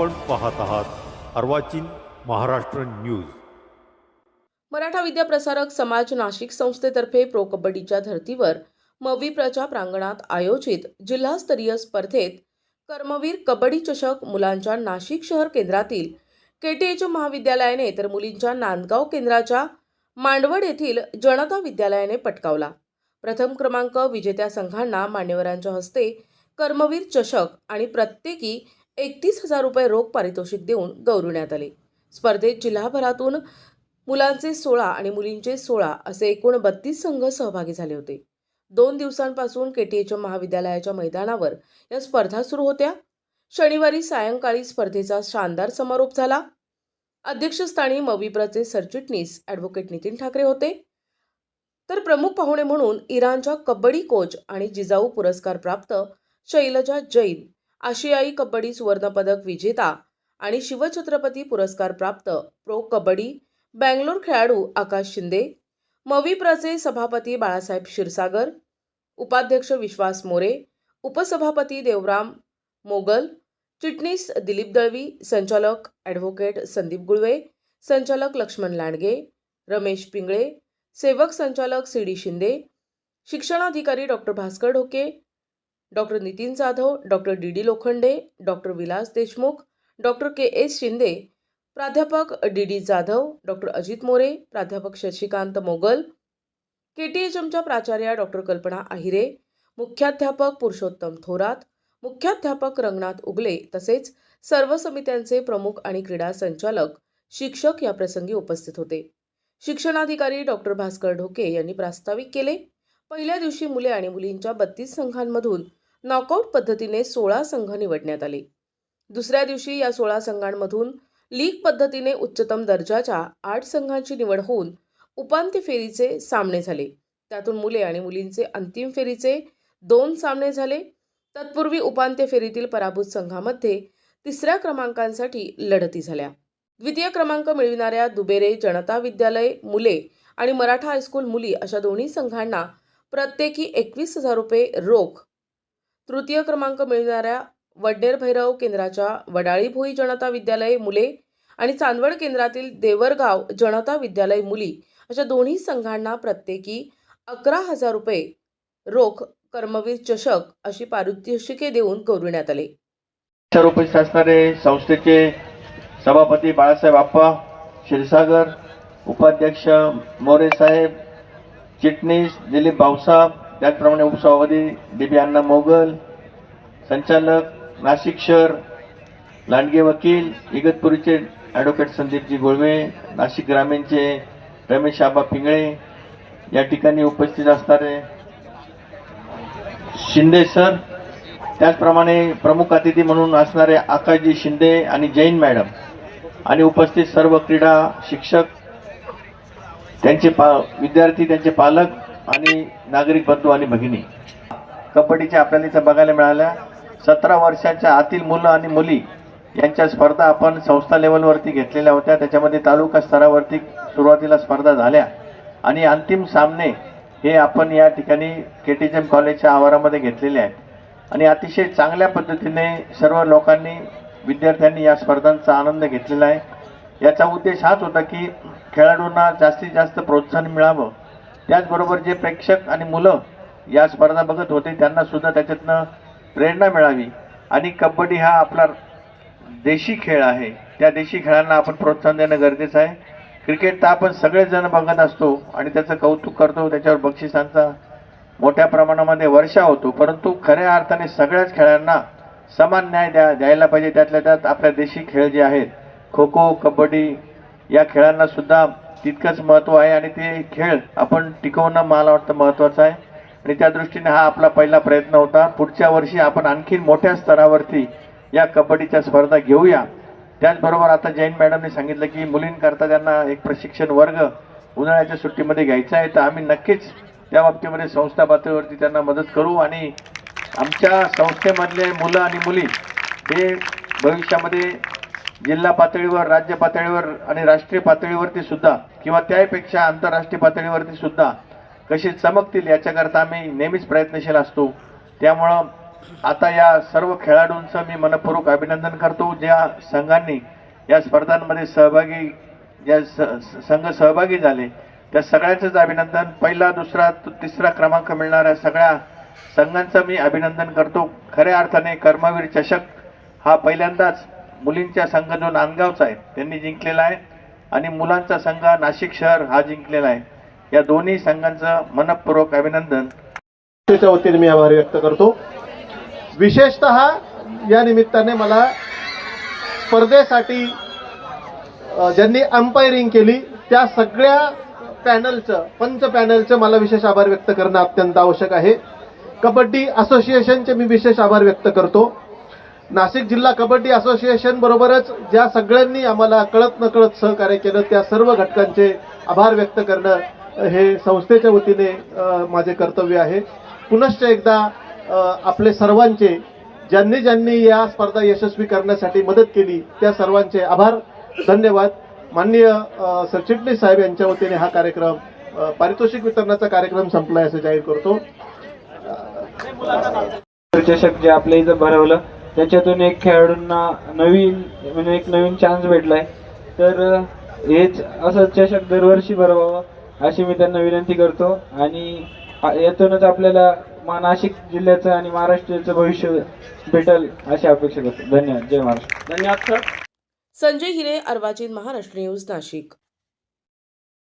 आपण पाहत आहात अर्वाचीन महाराष्ट्र न्यूज. मराठा विद्या प्रसारक समाज नाशिक संस्थेतर्फे प्रो कबड्डीच्या धर्तीवर मविप्रच्या प्रांगणात आयोजित जिल्हास्तरीय स्पर्धेत कर्मवीर कबड्डी चषक मुलांच्या नाशिक शहर केंद्रातील केटीएच महाविद्यालयाने तर मुलींच्या नांदगाव केंद्राच्या मांडवड येथील जनता विद्यालयाने पटकावला. प्रथम क्रमांक विजेत्या संघांना मान्यवरांच्या हस्ते कर्मवीर चषक आणि प्रत्येकी एकतीस हजार रुपये रोख पारितोषिक देऊन गौरवण्यात आले. स्पर्धेत जिल्हाभरातून मुलांचे सोळा आणि मुलींचे सोळा असे एकूण बत्तीस संघ सहभागी झाले होते. दोन दिवसांपासून केटीएच महाविद्यालयाच्या मैदानावर या स्पर्धा सुरू होत्या. शनिवारी सायंकाळी स्पर्धेचा शानदार समारोप झाला. अध्यक्षस्थानी मविप्रचे सरचिटणीस ॲडव्होकेट नितीन ठाकरे होते. तर प्रमुख पाहुणे म्हणून इराणच्या कबड्डी कोच आणि जिजाऊ पुरस्कार प्राप्त शैलजा जैन आशियाई कबड्डी सुवर्णपदक विजेता आणि शिवछत्रपती पुरस्कार प्राप्त प्रो कबड्डी बँगलोर खेळाडू आकाश शिंदे मविप्रचे सभापती बाळासाहेब क्षीरसागर उपाध्यक्ष विश्वास मोरे उपसभापती देवराम मोगल चिटणीस दिलीप दळवी संचालक ॲडव्होकेट संदीप गुळवे संचालक लक्ष्मण लांडगे रमेश पिंगळे सेवक संचालक सी डी शिंदे शिक्षणाधिकारी doctor Bhaskar Dhoke doctor Nitin Jadhav doctor D D Lokhande doctor Vilas Deshmukh doctor K S Shinde प्राध्यापक D D Jadhav doctor Ajit More प्राध्यापक Shashikant Mogal K T H एमच्या प्राचार्या doctor कल्पना आहिरे मुख्याध्यापक पुरुषोत्तम थोरात मुख्याध्यापक रंगनाथ उगले तसेच सर्व समित्यांचे प्रमुख आणि क्रीडा संचालक शिक्षक या प्रसंगी उपस्थित होते. शिक्षणाधिकारी डॉक्टर भास्कर ढोके यांनी प्रास्ताविक केले. पहिल्या दिवशी मुले आणि मुलींच्या बत्तीस संघांमधून नॉकआउट पद्धतीने सोळा संघ निवडण्यात आले. दुसऱ्या दिवशी या सोळा संघांमधून लीग पद्धतीने उच्चतम दर्जाच्या आठ संघांची निवड होऊन उपांत्य फेरीचे सामने झाले. त्यातून मुले आणि मुलींचे अंतिम फेरीचे दोन सामने झाले. तत्पूर्वी उपांत्य फेरीतील पराभूत संघामध्ये तिसऱ्या क्रमांकांसाठी लढती झाल्या. द्वितीय क्रमांक मिळविणाऱ्या दुबेरे जनता विद्यालय मुले आणि मराठा हायस्कूल मुली अशा दोन्ही संघांना प्रत्येकी एकवीस हजार रुपये रोख तृतीय क्रमांक मिळणाऱ्या वडनेर भैरव केंद्राच्या वडाळी भोई जनता विद्यालय मुले आणि चांदवड केंद्रातील देवरगाव जनता विद्यालय मुली अशा दोन्ही संघांना प्रत्येकी अकरा हजार रुपये रोख कर्मवीर चषक अशी पारितोषिके देऊन गौरविण्यात आले. सर उपस्थित असणारे संस्थेचे सभापती बाळासाहेब आप्पा क्षीरसागर उपाध्यक्ष मोरे साहेब चिटणीस दिलीप भाऊसाहेब त्याचप्रमाणे उपसभापती डी बी अण्णा मोगल संचालक नाशिक शहर लांडगे वकील इगतपुरीचे ॲडव्होकेट संदीपजी गोळवे नाशिक ग्रामीणचे रमेश आबा पिंगळे या ठिकाणी उपस्थित असणारे शिंदे सर त्याचप्रमाणे प्रमुख अतिथी म्हणून असणारे आकाशजी शिंदे आणि जैन मॅडम आणि उपस्थित सर्व क्रीडा शिक्षक त्यांचे पा विद्यार्थी त्यांचे पालक आणि नागरिक बंधू आणि भगिनी कबड्डीच्या आपल्याला इथं बघायला मिळाल्या. सतरा वर्षाच्या आतील मुलं आणि मुली यांच्या स्पर्धा आपण संस्था लेवलवरती घेतलेल्या होत्या. त्याच्यामध्ये तालुका स्तरावरती सुरुवातीला स्पर्धा झाल्या. आणि अंतिम सामने हे आपण या ठिकाणी के टी एम कॉलेजच्या आवारामध्ये घेतलेले आहेत. आणि अतिशय चांगल्या पद्धतीने सर्व लोकांनी विद्यार्थ्यांनी या स्पर्धांचा आनंद घेतलेला आहे. याचा उद्देश हाच होता की खेळाडूंना जास्तीत जास्त प्रोत्साहन मिळावं. त्याचबरोबर जे प्रेक्षक आणि मुलं या स्पर्धा बघत होते त्यांना सुद्धा त्याच्यातनं प्रेरणा मिळावी. आणि कबड्डी हा आपला देशी खेळ आहे. त्या देशी खेळांना आपण प्रोत्साहन देणं गरजेचं आहे. क्रिकेट तर आपण सगळेजण बघत असतो आणि त्याचं कौतुक करतो. त्याच्यावर बक्षिसांचा मोठ्या प्रमाणामध्ये वर्षा होतो. परंतु खऱ्या अर्थाने सगळ्याच खेळांना समान न्याय द्या द्यायला पाहिजे त्यातल्या त्यात आपल्या देशी खेळ जे आहेत खो खो कबड्डी या खेळांना सुद्धा तितकंच महत्त्व आहे आणि ते खेळ आपण टिकवणं मला वाटतं महत्त्वाचं आहे. आणि त्या दृष्टीने हा आपला पहिला प्रयत्न होता. पुढच्या वर्षी आपण आणखीन मोठ्या स्तरावरती या कबड्डीच्या स्पर्धा घेऊया. त्याचबरोबर आता जैन मॅडमने सांगितलं की मुलींकरता त्यांना एक प्रशिक्षण वर्ग उन्हाळ्याच्या सुट्टीमध्ये घ्यायचा आहे. तर आम्ही नक्कीच त्या बाबतीमध्ये संस्था पातळीवरती त्यांना मदत करू आणि आमच्या संस्थेमधले मुलं आणि मुली हे भविष्यामध्ये जिल्हा पातळीवर राज्य पातळीवर आणि राष्ट्रीय पातळीवरती सुद्धा किंवा त्यापेक्षा आंतरराष्ट्रीय पातळीवरती सुद्धा कशी चमकतील याच्याकरता आम्ही नेहमीच प्रयत्नशील असतो. त्यामुळं आता या सर्व खेळाडूंचं मी मनपूर्वक अभिनंदन करतो. ज्या संघांनी या स्पर्धांमध्ये सहभागी ज्या स- संघ सहभागी झाले त्या सगळ्याचंच अभिनंदन. पहिला दुसरा त- तिसरा क्रमांक मिळणाऱ्या सगळ्या संघांचं मी अभिनंदन करतो. खऱ्या अर्थाने कर्मवीर चषक हा पहिल्यांदाच मुलींच्या संघ जो नांदगावचा आहे त्यांनी जिंकलेला आहे. आणि मुलांचा संघ नाशिक शहर हा जिंकलेला आहे. या दोन्ही संघांचं मनपूर्वक अभिनंदन. वतीने मी आभार व्यक्त करतो. विशेषतः या निमित्ताने मला स्पर्धेसाठी ज्यांनी अंपायरिंग केली त्या सगळ्या पॅनलचं पंच पॅनलचं मला विशेष आभार व्यक्त करणं अत्यंत आवश्यक आहे. कबड्डी असोसिएशनचे मी विशेष आभार व्यक्त करतो. नाशिक जिल्हा कबड्डी असोसिएशन बरोबरच ज्या सगळ्यांनी आम्हाला कळत नकळत सहकार्य केलं त्या सर्व घटकांचे आभार व्यक्त करणं हे संस्थेच्या वतीने माझे कर्तव्य आहे. पुनश्च एकदा आपले सर्वांचे ज्यांनी ज्यांनी या स्पर्धा यशस्वी करण्यासाठी मदत केली त्या सर्वांचे आभार धन्यवाद. माननीय सरचिटणीस साहेब यांच्या वतीने हा कार्यक्रम पारितोषिक वितरणाचा कार्यक्रम संपलाय असं जाहीर करतो. चषक जे आपल्या इथं भरवलं त्याच्यातून एक खेळाडूंना नवीन म्हणजे एक नवीन चान्स भेटलाय. तर हेच असं चषक दरवर्षी भरवावं अशी मी त्यांना विनंती करतो. आणि यातूनच आपल्याला मा- नाशिक जिल्ह्याचं आणि महाराष्ट्राचं भविष्य भेटल अशी अपेक्षा करतो. धन्यवाद. जय महाराष्ट्र. धन्यवाद सर. संजय हिरे अर्वाचीन महाराष्ट्र न्यूज नाशिक.